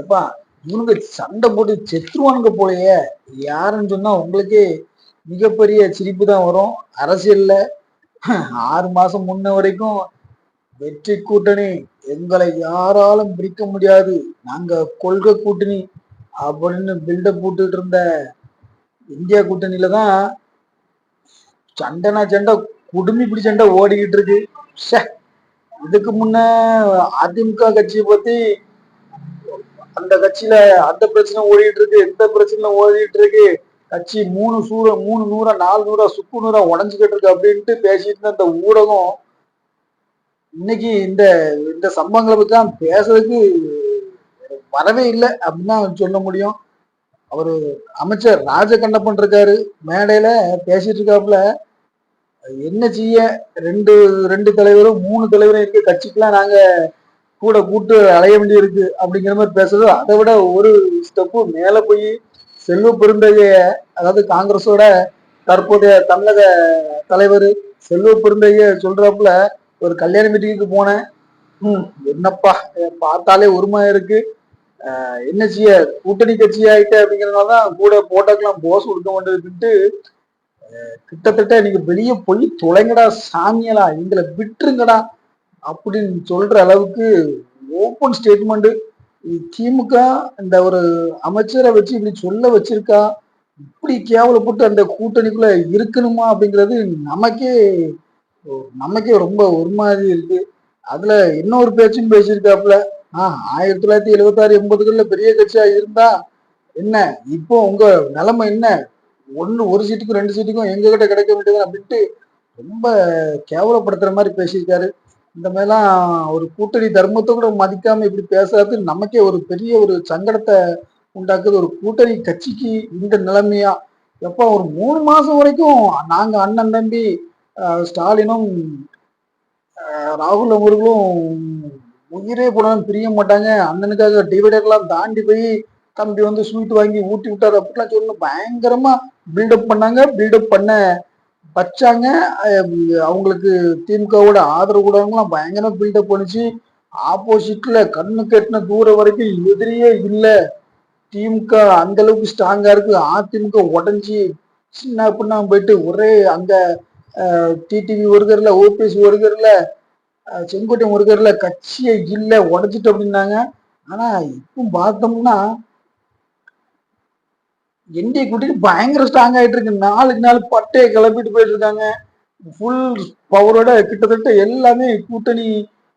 எப்பா இவனுங்க சண்டை போட்டு செத்துருவானுங்க போலயே. யாருன்னு சொன்னா உங்களுக்கே மிகப்பெரிய சிரிப்பு தான் வரும். அரசியல்ல ஆறு மாசம் முன்ன வரைக்கும் வெற்றி கூட்டணி எங்களை யாராலும் பிரிக்க முடியாது. நாங்க கொள்கை கூட்டணி அப்படின்னு பில்டப் போட்டுட்டு இருந்த இந்தியா கூட்டணியில தான் சண்டைனா சண்டை குடுமி பிடி சண்டை ஓடிக்கிட்டு இருக்கு. ச்சே, இதுக்கு முன்ன அதிமுக கட்சியை பத்தி அந்த கட்சியில அந்த பிரச்சனை ஓடிட்டு இருக்கு இந்த பிரச்சனை ஓடிட்டு இருக்கு. கட்சி மூணு சூற மூணு நூறா நாலு நூறா சுக்கு நூறா உடஞ்சுக்கிட்டு இருக்கு அப்படின்ட்டு பேசிட்டு இருந்த அந்த ஊடகம் இன்னைக்கு இந்த இந்த சம்பவங்களை பத்தி தான் பேசுறதுக்கு வரவே இல்லை அப்படின்னு தான் சொல்ல முடியும். அவர் அமைச்சர் ராஜகண்ணப்பன் இருக்காரு மேடையில பேசிட்டு இருக்காப்புல. என்ன செய்ய? ரெண்டு ரெண்டு தலைவரும் மூணு தலைவரும் இருக்கு. கட்சிக்கெல்லாம் நாங்க கூட கூட்டு அலைய வேண்டி இருக்கு அப்படிங்கிற மாதிரி பேசுறது. அதை விட ஒரு ஸ்டெப்பு மேல போய் செல்வ பெருந்தகைய அதாவது காங்கிரஸோட தற்போதைய தமிழக தலைவர் செல்வ பெருந்தகைய சொல்றாப்புல ஒரு கல்யாண மீட்டிங்க்கு போனேன். ம், என்னப்பா பார்த்தாலே உரிமை இருக்கு. என்ன செய்ய கூட்டணி கட்சி ஆயிட்ட அப்படிங்கறதுனால தான் கூட போட்டோக்கெல்லாம் போஸ் கொடுக்க வேண்டியதுன்ட்டு கிட்டத்தட்ட நீங்க வெளியே போய் தொலைங்கடா சாமியலா எங்களை விட்டுருங்கடா. அப்படின்னு சொல்ற அளவுக்கு ஓப்பன் ஸ்டேட்மெண்ட் திமுக இந்த ஒரு அமைச்சரை வச்சு இப்படி சொல்ல வச்சிருக்கா? இப்படி கேவலப்பட்டு அந்த கூட்டணிக்குள்ள இருக்கணுமா அப்படிங்கிறது நமக்கே நமக்கே ரொம்ப ஒரு மாதிரி இருக்கு. அதுல இன்னொரு பேச்சும் பேசியிருக்காப்புல. ஆஹ் ஆயிரத்தி தொள்ளாயிரத்தி எழுபத்தாறு எண்பதுகள்ல பெரிய கட்சியா இருந்தா என்ன? இப்போ உங்க நிலைமை என்ன? ஒன்று ஒரு சீட்டுக்கும் ரெண்டு சீட்டுக்கும் எங்ககிட்ட கிடைக்க வேண்டியது அப்படின்ட்டு ரொம்ப கேவலப்படுத்துற மாதிரி பேசியிருக்காரு. இந்த மாதிரிலாம் ஒரு கூட்டணி தர்மத்தை கூட மதிக்காம இப்படி பேசுறது நமக்கே ஒரு பெரிய ஒரு சங்கடத்தை உண்டாக்குது. ஒரு கூட்டணி கட்சிக்கு இந்த நிலைமையா? எப்ப? ஒரு மூணு மாசம் வரைக்கும் நாங்க அண்ணன் தம்பி ஸ்டாலினும் ராகுல் அவர்களும் உயிரே போனாலும் பிரிய மாட்டாங்க. அண்ணனுக்காக டிவைடர்லாம் தாண்டி போய் தம்பி வந்து ஸ்வீட் வாங்கி ஊட்டி விட்டாரு. அப்படிலாம் சொல்லணும் பயங்கரமா பில்டப் பண்ணாங்க. பில்டப் பண்ண வச்சாங்க அவங்களுக்கு திமுகவோட ஆதரவு கூடலாம் பயங்கர பில்டப் பண்ணிச்சு. ஆப்போசிட்ல கண்ணு கட்டின தூரம் வரைக்கும் எதிரியே இல்லை. திமுக அந்த அளவுக்கு ஸ்ட்ராங்கா இருக்கு. அதிமுக உடஞ்சி சின்ன பின்னா போயிட்டு ஒரே அங்க டிடிவி ஒருகர்ல ஓபிஎஸ் ஒருகர்ல செங்கோட்டை ஒருகர்ல கட்சியே இல்லை உடஞ்சிட்டு அப்படின்னாங்க. ஆனா இப்போ பார்த்தோம்னா என்டிஏ கூட்டணி பயங்கர ஸ்ட்ராங் ஆயிட்டு இருக்கு. நாளுக்கு நாள் பட்டையை கிளப்பிட்டு போயிட்டு இருக்காங்க ஃபுல் பவரோட கிட்டத்தட்ட எல்லாமே கூட்டணி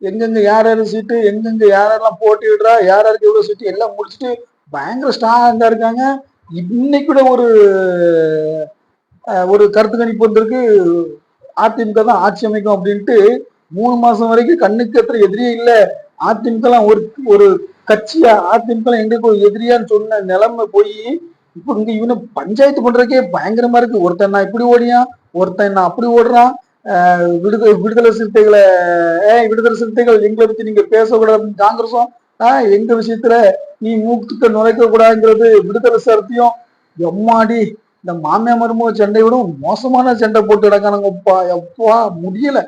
எங்கெங்க யார் யார் சீட்டு எங்கெங்க யாரெல்லாம் போட்டிடுறா யார் யாருக்கு எவ்வளவு சீட்டு எல்லாம் முடிச்சுட்டு பயங்கர ஸ்ட்ராங்கா இருக்காங்க. இன்னைக்கு கூட ஒரு ஒரு கருத்து கணிப்பு வந்திருக்கு. அதிமுக தான் ஆட்சி அமைக்கும் அப்படின்ட்டு மூணு மாசம் வரைக்கும் கண்ணுக்கு எத்திர எதிரியே இல்லை. அதிமுக எல்லாம் ஒரு ஒரு கட்சியா அதிமுக எங்களுக்கு ஒரு எதிரியான்னு சொன்ன நிலைமை போய் இப்போ இங்க இவனு பஞ்சாயத்து பண்றதுக்கே பயங்கரமா இருக்கு. ஒருத்தன் நான் இப்படி ஓடியான் ஒருத்தன் நான் அப்படி ஓடுறான். விடுதலை விடுதலை சிறுத்தைகளை ஏ விடுதலை சிறுத்தைகள் எங்களை பத்தி நீங்க பேசக்கூடாது காங்கிரஸும். ஆஹ் எங்க விஷயத்துல நீ மூக்குத்த நுழைக்க கூடாதுங்கிறது விடுதலை சரத்தையும் எம்மாடி இந்த மாமியா மருமக சண்டை விட மோசமான சண்டை போட்டு கிடக்கானுங்கப்பா. எப்பா முடியல.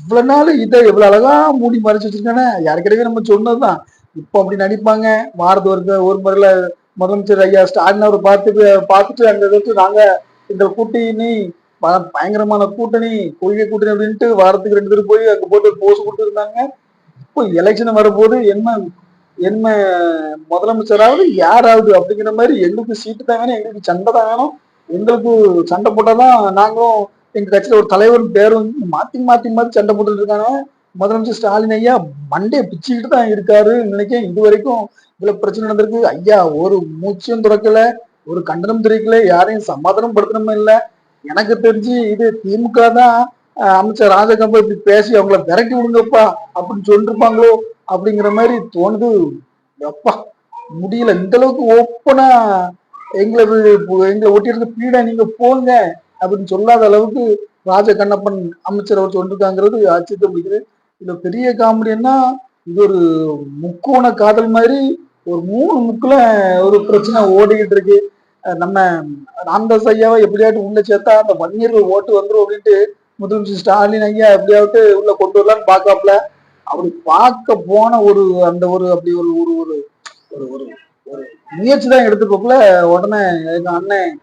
இவ்வளவு நாள் இதை இவ்வளவு அழகா மூடி மறைச்சு வச்சிருக்கானே. யாருக்கிடையே நம்ம சொன்னதுதான். இப்போ அப்படி நடிப்பாங்க. வாரத்து ஒரு ஒரு முறையில முதலமைச்சர் ஐயா ஸ்டாலின் அவர் பார்த்து பார்த்துட்டு அங்கே இருந்துட்டு நாங்கள் இந்த கூட்டணி ப- பயங்கரமான கூட்டணி கொள்கை கூட்டணி அப்படின்ட்டு வாரத்துக்கு ரெண்டு பேரும் போய் அங்கே போட்டு போஸ் கொடுத்துருந்தாங்க. இப்போ எலெக்ஷன் வரும்போது என்ன என்ன முதலமைச்சராவது யாராவது அப்படிங்கிற மாதிரி எங்களுக்கு சீட்டு தான் வேணும் எங்களுக்கு சண்டை தான் வேணும். எங்களுக்கு சண்டை போட்டால் தான் நாங்களும் எங்கள் கட்சியில் ஒரு தலைவர் பேர் வந்து மாற்றி மாற்றி மாற்றி சண்டை போட்டுட்டு இருக்காங்க. முதலமைச்சர் ஸ்டாலின் ஐயா மண்டே பிச்சுக்கிட்டு தான் இருக்காரு நினைக்க இது வரைக்கும் இவ்வளவு பிரச்சனை நடந்திருக்கு. ஐயா ஒரு மூச்சும் துறக்கல ஒரு கண்டனம் தெரிவிக்கல யாரையும் சமாதானம் படுத்தணும் இல்ல. எனக்கு தெரிஞ்சு இது திமுக தான் அமைச்சர் ராஜகம்பா இப்படி பேசி அவங்கள விரட்டி விடுங்கப்பா அப்படின்னு சொல்லிருப்பாங்களோ அப்படிங்கிற மாதிரி தோணுது. எப்பா முடியல. இந்த அளவுக்கு ஓப்பனா எங்களை எங்களை ஒட்டியிருந்த பீடை நீங்க போங்க அப்படின்னு சொல்லாத அளவுக்கு ராஜ கண்ணப்பன் அமைச்சர் அவர் சொல்லிருக்காங்கிறது ஆச்சரியத்தை முடிக்குது இதுல பெரிய காமெடின்னா இது ஒரு முக்கோண காதல் மாதிரி ஒரு மூணு முக்கில் ஒரு பிரச்சனை ஓடிக்கிட்டு இருக்கு. நம்ம ராமதாஸ் ஐயாவை எப்படியாட்டும் உள்ள சேர்த்தா அந்த வன்னியர்கள் ஓட்டு வந்துடும் அப்படின்ட்டு முதலமைச்சர் ஸ்டாலின் ஐயா எப்படியாவது உள்ள கொண்டு வரலான்னு பாக்காப்ல அப்படி பார்க்க போன ஒரு அந்த ஒரு அப்படி ஒரு ஒரு ஒரு ஒரு ஒரு ஒரு முயற்சி தான் எடுத்துக்கோக்குல உடனே எங்க அண்ணன்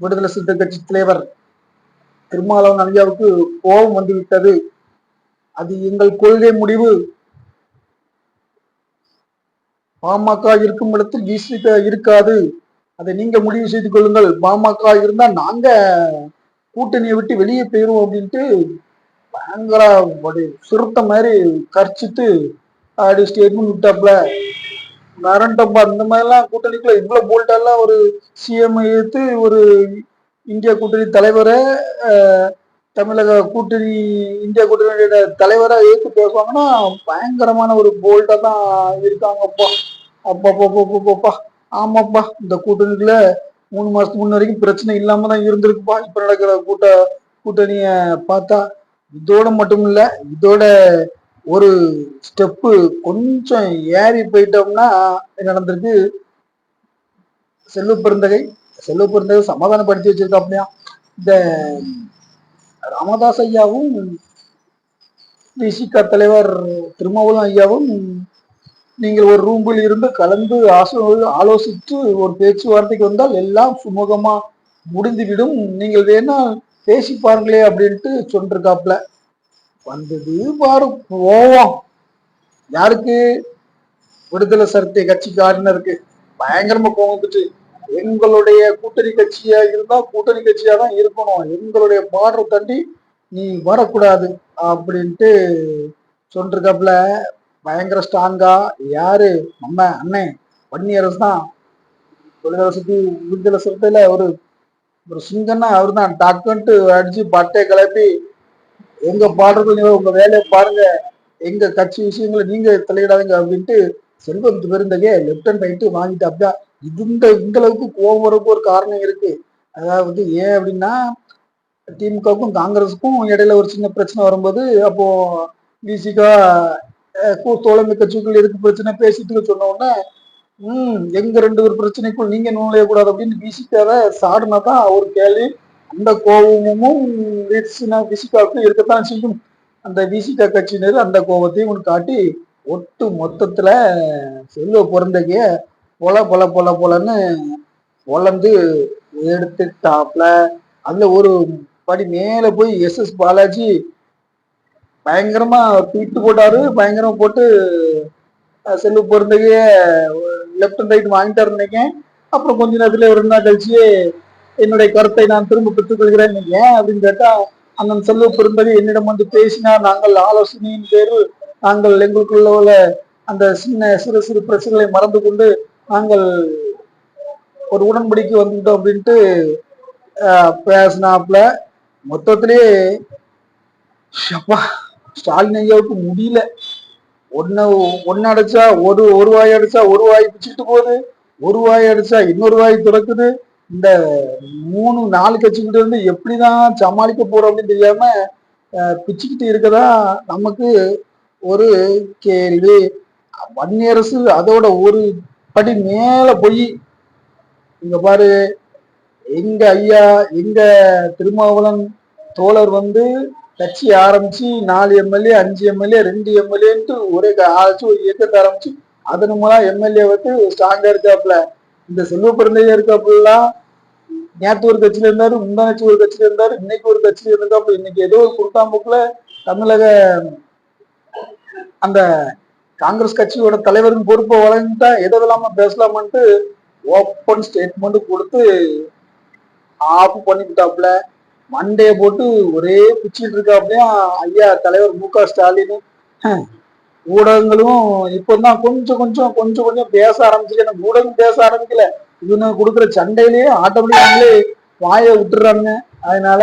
விடுதலை சிறுத்தை கட்சி தலைவர் திருமாவளவன் ஐயாவுக்கு கோபம் வந்துவிட்டது. அது எங்கள் கொள்கை முடிவு. பாமக இருக்கும் இடத்தில் விசிக இருக்காது. அதை நீங்க முடிவு செய்து கொள்ளுங்கள். பாமக இருந்தா நாங்க கூட்டணியை விட்டு வெளியே போயிடுவோம் அப்படின்ட்டு பயங்கர ஒரு சிறுத்தை மாதிரி கர்ச்சித்து அப்படி ஸ்டேட்மெண்ட் விட்டாப்ல மிரண்டப்பா இந்த மாதிரிலாம் கூட்டணிக்குள்ள இவ்வளவு போல்ட்டெல்லாம் ஒரு சிஎம் எடுத்து ஒரு இந்திய கூட்டணி தலைவரை தமிழக கூட்டணி இந்திய கூட்டணியோட தலைவராக ஏற்று பேசுவாங்கன்னா பயங்கரமான ஒரு போல்டாக தான் இருக்காங்கப்பா. அப்பா ஆமாப்பா இந்த கூட்டணிக்குள்ள மூணு மாசத்துக்கு முன்ன வரைக்கும் பிரச்சனை இல்லாம தான் இருந்திருக்குப்பா. இப்ப நடக்கிற கூட்ட கூட்டணிய பார்த்தா இதோட மட்டும் இல்ல இதோட ஒரு ஸ்டெப்பு கொஞ்சம் ஏறி போயிட்டோம்னா நடந்திருக்கு? செல்வ பெருந்தகை செல்வ பெருந்தகை சமாதானப்படுத்தி வச்சிருக்காப்லையா இந்த ராமதாஸ் ஐயாவும் விசிக தலைவர் திருமாவளம் ஐயாவும் நீங்கள் ஒரு ரூமில் இருந்து கலந்து ஆலோசித்து ஒரு பேச்சுவார்த்தைக்கு வந்தால் எல்லாம் சுமூகமா முடிந்துவிடும். நீங்கள் வேணா பேசி பாருங்களே அப்படின்ட்டு சொல்லிருக்காப்ல. வந்தது பாரு போவோம் யாருக்கு? விடுதலை சர்த்தை கட்சிக்காரனருக்கு பயங்கரமா கோவம் வந்துட்டு எங்களுடைய கூட்டணி கட்சியா இருந்தா கூட்டணி கட்சியா தான் இருக்கணும். எங்களுடைய பார்டர் தாண்டி நீ வரக்கூடாது அப்படின்ட்டு சொல்லிருக்காப்புல பயங்கர ஸ்ட்ராங்கா யாரு? நம்ம அண்ணன் வன்னியரசு தான். விடுதலை சுத்தி விடுதலை சிறுத்தையில ஒரு ஒரு சிங்கன்னா அவர் தான் டக்குன்ட்டு அடிச்சு பட்டை கிளப்பி எங்க பாடுறது நீங்க உங்க வேலையை பாருங்க. எங்க கட்சி விஷயங்களை நீங்க தலையிடாதீங்க அப்படின்ட்டு Selvam Perunthagai left and right வாங்கிட்டு அப்படியா இது இந்த இந்த அளவுக்கு கோபம் வரக்கு ஒரு காரணம் இருக்கு. அதாவது ஏன் அப்படின்னா திமுகவுக்கும் காங்கிரஸுக்கும் இடையில ஒரு சின்ன பிரச்சனை வரும்போது அப்போ விசிகா தோழமை கட்சிக்குள் எதுக்கு பிரச்சனை? பேசிட்டு சொன்ன உடனே ம் எங்க ரெண்டு பேர் பிரச்சனைக்குள் நீங்க நுழையக்கூடாது அப்படின்னு விசிகாவை சாடினா தான் ஒரு கேள்வி அந்த கோபமும் விசிகாவுக்கும் இருக்கத்தான் செய்யும். அந்த விசிகா கட்சியினர் அந்த கோபத்தையும் ஒன்று காட்டி ஒட்டு மொத்தத்துல செல்வ பிறந்தகைய பொல பொல பொல பொலன்னு பொலந்து எடுத்துட்டாப்ல. அதுல ஒரு படி மேல போய் எஸ் எஸ் பாலாஜி பயங்கரமா ட்வீட் போட்டாரு பயங்கரமா போட்டு செல்லு செல்வ லெஃப்ட் அண்ட் ரைட் வாங்கிட்டாரு நினைக்கேன் அப்புறம் கொஞ்ச நேரத்துல ஒரு நாள் கழிச்சு என்னுடைய கருத்தை நான் திரும்ப பெற்றுக்கொள்கிறேன் ஏன் அப்படின்னு கேட்டா அண்ணன் செல்வ பெருந்தகை என்னிடம் வந்து பேசினார் நாங்கள் ஆலோசனையின் பேரில் நாங்கள் எங்களுக்குள்ள உள்ள அந்த சின்ன சிறு சிறு பிரச்சனைகளை மறந்து கொண்டு நாங்கள் ஒரு உடன்படிக்கை வந்துட்டோம் அப்படின்ட்டு பேசினாப்ல பேசினாப்புல. மொத்தத்திலேயே ஷப்பா. ஸ்டாலின் ஐயாவுக்கு முடியல. ஒன்னு ஒன்னு அடைச்சா ஒரு ஒரு வாய் அடிச்சா ஒரு வாய் பிச்சுட்டு போகுது. ஒரு வாய் அடிச்சா இன்னொரு வாய் திறக்குது. இந்த மூணு நாலு கட்சிக்கிட்ட இருந்து எப்படிதான் சமாளிக்க போறோம் அப்படின்னு தெரியாம பிச்சுக்கிட்டு இருக்கதா நமக்கு ஒரு கேள்வி. வன்னியரசு அதோட ஒரு படி மேல போய் இங்க பாரு எங்க ஐயா எங்க திருமாவளவன் தோழர் வந்து கட்சி ஆரம்பிச்சு நாலு எம்எல்ஏ அஞ்சு எம்எல்ஏ ரெண்டு எம்எல்ஏன்ட்டு ஒரே க- ஆச்சு ஒரு இயக்கத்தை ஆரம்பிச்சு அதன் மூலம் எம்எல்ஏ வந்து ஸ்ட்ராங்கா இருக்காப்புல. இந்த செல்வ பிறந்தையா இருக்காப்புலாம் நேற்று ஒரு கட்சியில இருந்தாரு முந்தானச்சு ஒரு கட்சியில இருந்தாரு இன்னைக்கு ஒரு கட்சியில இருக்காப்புல. இன்னைக்கு ஏதோ ஒரு குருட்டாம்புக்குல தமிழக அந்த காங்கிரஸ் கட்சியோட தலைவரின் பொறுப்பை வழங்கிட்டா எதோ இல்லாம பேசலாமான்ட்டு ஓப்பன் ஸ்டேட்மெண்ட் கொடுத்து ஆஃப் பண்ணிவிட்டாப்புல. மண்டைய போட்டு ஒரே பிச்சுட்டு இருக்காப்லயா ஐயா தலைவர் மு க ஸ்டாலின். ஊடகங்களும் இப்பதான் கொஞ்சம் கொஞ்சம் கொஞ்சம் கொஞ்சம் பேச ஆரம்பிச்சு எனக்கு ஊடகம் பேச ஆரம்பிக்கல. இவங்க கொடுக்குற சண்டையிலேயே ஆட்டோமேட்டிக்காங்களே வாயை விட்டுறாங்க அதனால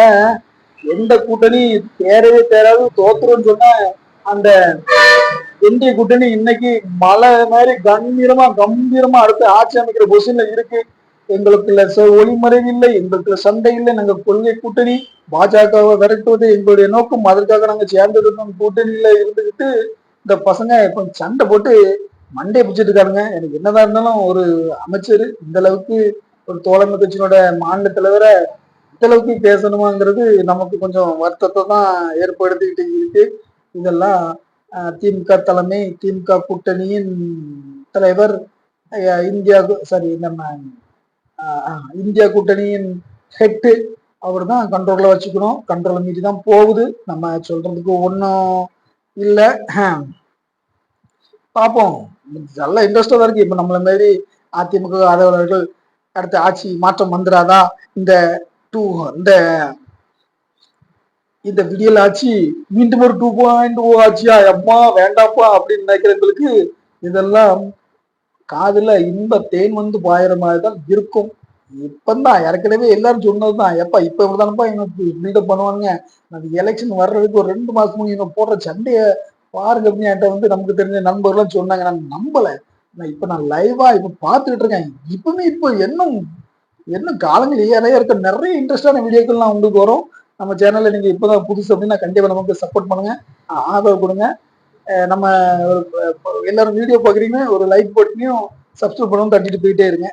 எந்த கூட்டணி தேரவே தேராது. தோத்துருன்னு சொன்னா அந்த இந்திய கூட்டணி இன்னைக்கு மலை மாதிரி கம்பீரமா கம்பீரமா அடுத்து ஆட்சி அமைக்கிற பொசிஷன்ல இருக்கு. எங்களுக்குள்ள ச- ஒளிமறைவு இல்லை எங்களுக்குள்ள சண்டை இல்லை நாங்க கொள்கை கூட்டணி பாஜகவை விரட்டுவது எங்களுடைய நோக்கம். அதற்காக நாங்க சேர்ந்திருந்தோம் கூட்டணியில இருந்துகிட்டு இந்த பசங்க இப்ப சண்டை போட்டு மண்டையை பிடிச்சிட்டு இருக்காருங்க எனக்கு என்னதான் இருந்தாலும் ஒரு அமைச்சர் இந்த அளவுக்கு ஒரு தோழமை கட்சியினோட மாநில தலைவரை இந்த அளவுக்கு பேசணுமாங்கிறது நமக்கு கொஞ்சம் வருத்தத்தை தான் ஏற்படுத்திக்கிட்டு இருக்கு. இதெல்லாம் திமுக தலைமை திமுக கூட்டணியின் தலைவர் இந்தியா சாரி நம்ம இந்தியா கூட்டணியின் ஹெட்டு அவர் தான் கண்ட்ரோல்ல வச்சுக்கணும். கண்ட்ரோல் மீறி தான் போகுது. நம்ம சொல்றதுக்கு ஒன்றும் இல்லை. பார்ப்போம் நல்ல இன்ட்ரெஸ்டாக தான் இருக்கு. இப்போ நம்மள மாரி அதிமுக ஆதரவாளர்கள் அடுத்த ஆட்சி மாற்றம் வந்துடாதா இந்த டூ இந்த இந்த விடியல் ஆட்சி மீண்டும் ஒரு டூ பாயிண்ட் ஓ ஆட்சியா? அம்மா வேண்டாப்பா அப்படின்னு நினைக்கிறவங்களுக்கு இதெல்லாம் காதுல இன்ப தேன் வந்து பாயிற மாதிரி தான் இருக்கும். இப்பந்தான் ஏற்கனவே எல்லாரும் சொன்னதுதான். எப்ப இப்ப இவ்வளவுதானப்பா எனக்கு பில்டப் பண்ணுவாங்க அந்த எலெக்ஷன் வர்றதுக்கு ஒரு ரெண்டு மாசம் முன்னாடி இவங்க போடுற சண்டைய பாருங்க அப்படின்னு வந்து நமக்கு தெரிஞ்ச நண்பர்கள்லாம் சொன்னாங்க. நான் நம்பல. நான் இப்ப நான் லைவா இப்ப பாத்துக்கிட்டு இருக்கேன். இப்பவுமே இப்போ இன்னும் இன்னும் காலங்கள் ஏறைய இருக்க நிறைய இன்ட்ரெஸ்டான வீடியோக்கள்லாம் உங்களுக்கு வரும். நம்ம சேனல்ல நீங்க இப்பதான் புதுசு அப்படின்னா கண்டிப்பா நமக்கு சப்போர்ட் பண்ணுங்க. ஆதரவு கொடுங்க. நம்ம ஒரு எல்லாரும் வீடியோ பாக்குறீங்க ஒரு லைக் போட்டுனையும் சப்ஸ்கிரைப் பண்ணவும் தட்டிட்டு போயிட்டே இருங்க.